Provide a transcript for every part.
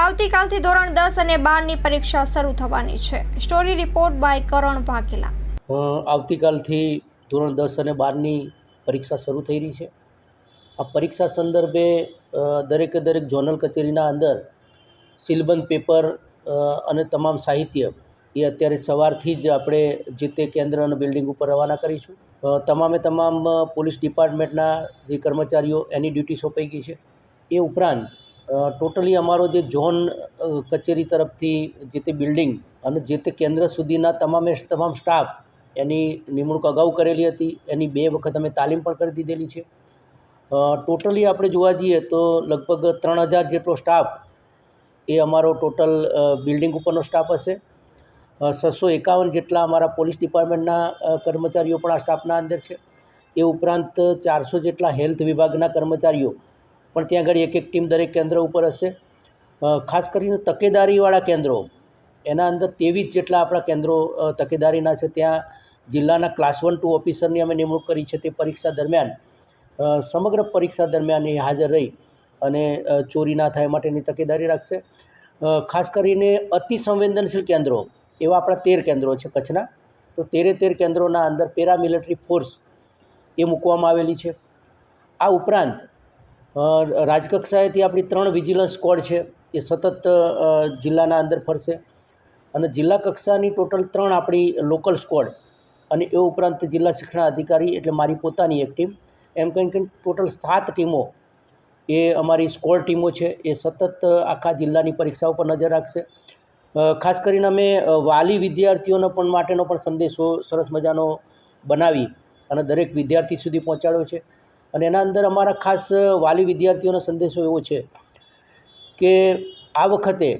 આવતીકાલથી ધોરણ દસ અને બારની પરીક્ષા શરૂ થવાની છે. Story report by Karan Vaghela. આવતીકાલથી ધોરણ દસ અને બારની પરીક્ષા શરૂ થઈ રહી છે. આ પરીક્ષા સંદર્ભે દરેકે દરેક ઝોનલ કચેરીના અંદર સિલબંધ પેપર અને તમામ સાહિત્ય એ અત્યારે સવારથી જ આપણે જે તે કેન્દ્ર અને બિલ્ડિંગ ઉપર રવાના કરીશું. તમામે તમામ પોલીસ ડિપાર્ટમેન્ટના જે કર્મચારીઓ એની ડ્યુટી સોંપાઈ ગઈ છે. એ ઉપરાંત ટોટલી અમારો જે ઝોન કચેરી તરફથી જે તે બિલ્ડિંગ અને જે તે કેન્દ્ર સુધીના તમામે તમામ સ્ટાફ એની નિમણૂક અગાઉ કરેલી હતી. એની બે વખત અમે તાલીમ પણ કરી દીધેલી છે. ટોટલી આપણે જોવા જઈએ તો લગભગ ત્રણ હજાર જેટલો સ્ટાફ એ અમારો ટોટલ બિલ્ડિંગ ઉપરનો સ્ટાફ હશે. છસો એકાવન જેટલા અમારા પોલીસ ડિપાર્ટમેન્ટના કર્મચારીઓ પણ આ સ્ટાફના અંદર છે. એ ઉપરાંત ચારસો જેટલા હેલ્થ વિભાગના કર્મચારીઓ પણ ત્યાં આગળ એક એક ટીમ દરેક કેન્દ્ર ઉપર હશે. ખાસ કરીને તકેદારીવાળા કેન્દ્રો. એના અંદર ત્રેવીસ જેટલા આપણા કેન્દ્રો તકેદારીના છે. ત્યાં જિલ્લાના ક્લાસ વન ટુ ઓફિસરની અમે નિમણૂક કરી છે તે પરીક્ષા દરમિયાન. સમગ્ર પરીક્ષા દરમિયાન એ હાજર રહી અને ચોરી ના થાય માટેની તકેદારી રાખશે. ખાસ કરીને અતિ સંવેદનશીલ કેન્દ્રો, એવા આપણા તેર કેન્દ્રો છે કચ્છના. તો તેરે તેર કેન્દ્રોના અંદર પેરામિલિટરી ફોર્સ એ મૂકવામાં આવેલી છે. આ ઉપરાંત રાજકક્ષાએથી આપણી ત્રણ વિજિલન્સ સ્કોડ છે. એ સતત જિલ્લાના અંદર ફરશે. અને જિલ્લા કક્ષાની ટોટલ ત્રણ આપણી લોકલ સ્કોડ. અને એ ઉપરાંત જિલ્લા શિક્ષણ અધિકારી એટલે મારી પોતાની એક ટીમ. એમ કહીને કે ટોટલ સાત ટીમો એ અમારી સ્કોડ ટીમો છે. એ સતત આખા જિલ્લાની પરીક્ષા ઉપર નજર રાખશે. ખાસ કરીને અમે વાલી વિદ્યાર્થીઓનો પણ માટેનો પણ સંદેશો સરસ મજાનો બનાવી અને દરેક વિદ્યાર્થી સુધી પહોંચાડ્યો છે. અને એના અંદર અમારા ખાસ વાલી વિદ્યાર્થીઓનો સંદેશો એવો છે કે આ વખતે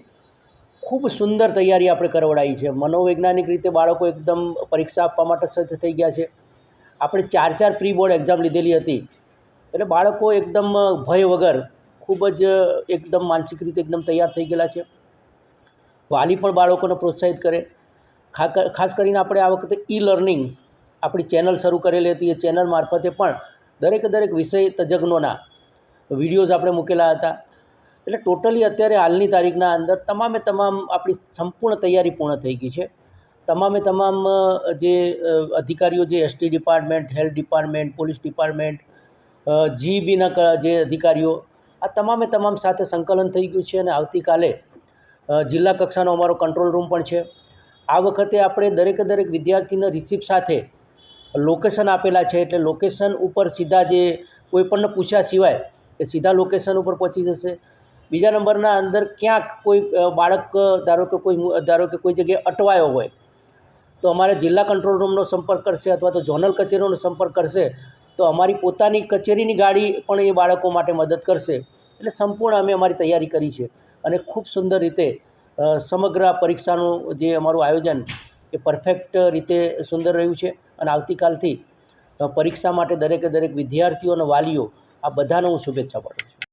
ખૂબ સુંદર તૈયારી આપણે કરવડાવી છે. મનોવૈજ્ઞાનિક રીતે બાળકો એકદમ પરીક્ષા આપવા માટે સજ્જ થઈ ગયા છે. આપણે ચાર ચાર પ્રી બોર્ડ એક્ઝામ લીધેલી હતી એટલે બાળકો એકદમ ભય વગર ખૂબ જ એકદમ માનસિક રીતે એકદમ તૈયાર થઈ ગયેલા છે. વાલી પણ બાળકોને પ્રોત્સાહિત કરે. ખાસ કરીને આપણે આ વખતે ઈ લર્નિંગ આપણી ચેનલ શરૂ કરેલી હતી. એ ચેનલ મારફતે પણ દરેકે દરેક વિષય તજજ્ઞોના વિડીયોઝ આપણે મૂકેલા હતા. એટલે ટોટલી અત્યારે હાલની તારીખના અંદર તમામે તમામ આપણી સંપૂર્ણ તૈયારી પૂર્ણ થઈ ગઈ છે. તમામે તમામ જે અધિકારીઓ જે ST department, health department, police department જીબીના જે અધિકારીઓ, આ તમામે તમામ સાથે સંકલન થઈ ગયું છે અને આવતીકાલે જિલ્લા કક્ષાનો અમારો કંટ્રોલ રૂમ પણ છે. આ વખતે આપણે દરેકે દરેક વિદ્યાર્થીના રિસિપ્ટ સાથે લોકેશન આપેલા છે એટલે લોકેશન ઉપર સીધા જે કોઈપણને પૂછ્યા સિવાય એ સીધા લોકેશન ઉપર પહોંચી જશે. બીજા નંબરના અંદર ક્યાંક કોઈ બાળક ધારો કે કોઈ ધારો કે કોઈ જગ્યાએ અટવાયો હોય, તો અમારે જિલ્લા કંટ્રોલ રૂમનો સંપર્ક કરશે અથવા તો ઝોનલ કચેરીનો સંપર્ક કરશે, તો અમારી પોતાની કચેરીની ગાડી પણ એ બાળકો માટે મદદ કરશે. એટલે સંપૂર્ણ અમે અમારી તૈયારી કરી છે. અને ખૂબ સુંદર રીતે સમગ્ર પરીક્ષાનું જે અમારું આયોજન એ પરફેક્ટ રીતે સુંદર રહ્યું છે. અને આવતીકાલથી પરીક્ષા માટે દરેકે દરેક વિદ્યાર્થીઓ અને વાલીઓ આ બધાને હું શુભેચ્છા પાઠવું છું.